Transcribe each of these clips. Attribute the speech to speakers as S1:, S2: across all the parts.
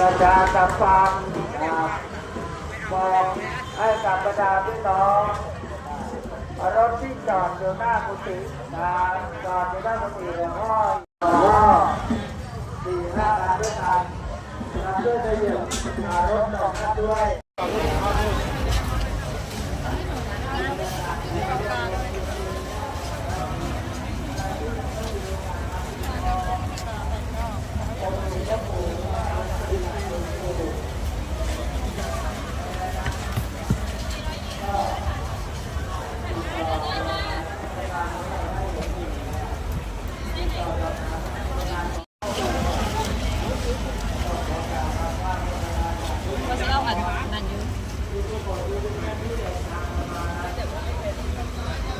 S1: อยากจะฟังนะครับบอกให้กับบรรดาพี่น้องรถที่จอดอยู่หน้ากุฏินะจอดอยู่หน้ากุฏิหลวงพ่อก็สี่ห้าคันด้วยกันนะด้วยจะเหยียบรถสองคันด้วย
S2: ก็จะเล่าอันนั้นอยู่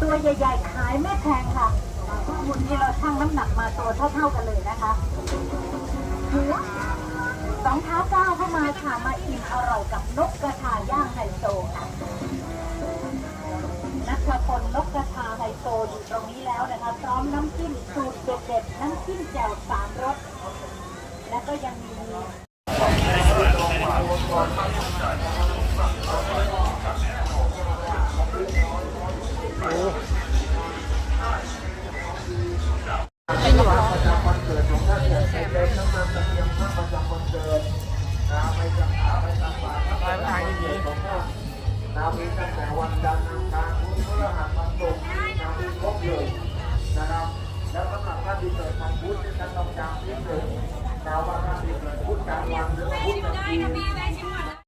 S3: ตัวใหญ่ๆขายไม่แพงค่ะคุณที่เราชั่งน้ำหนักมาตัวเท่าๆกันเลยนะคะหัวสองเท้าก้าวเข้ามาค่ะมาอิ่มอร่อยกับนกกระทาย่างไฮโซค่ะนัทพลนกกระทาไฮโซอยู่ตรงนี้แล้วนะคะพร้อมน้ำจิ้มสูตรเด็ดๆน้ำจิ้มแจ่วสามรสและก็ยังมี
S1: วันพุธที่ท่านต้องจำนิดหนึ่งนะว่าท่านที่เกิดกลางวัน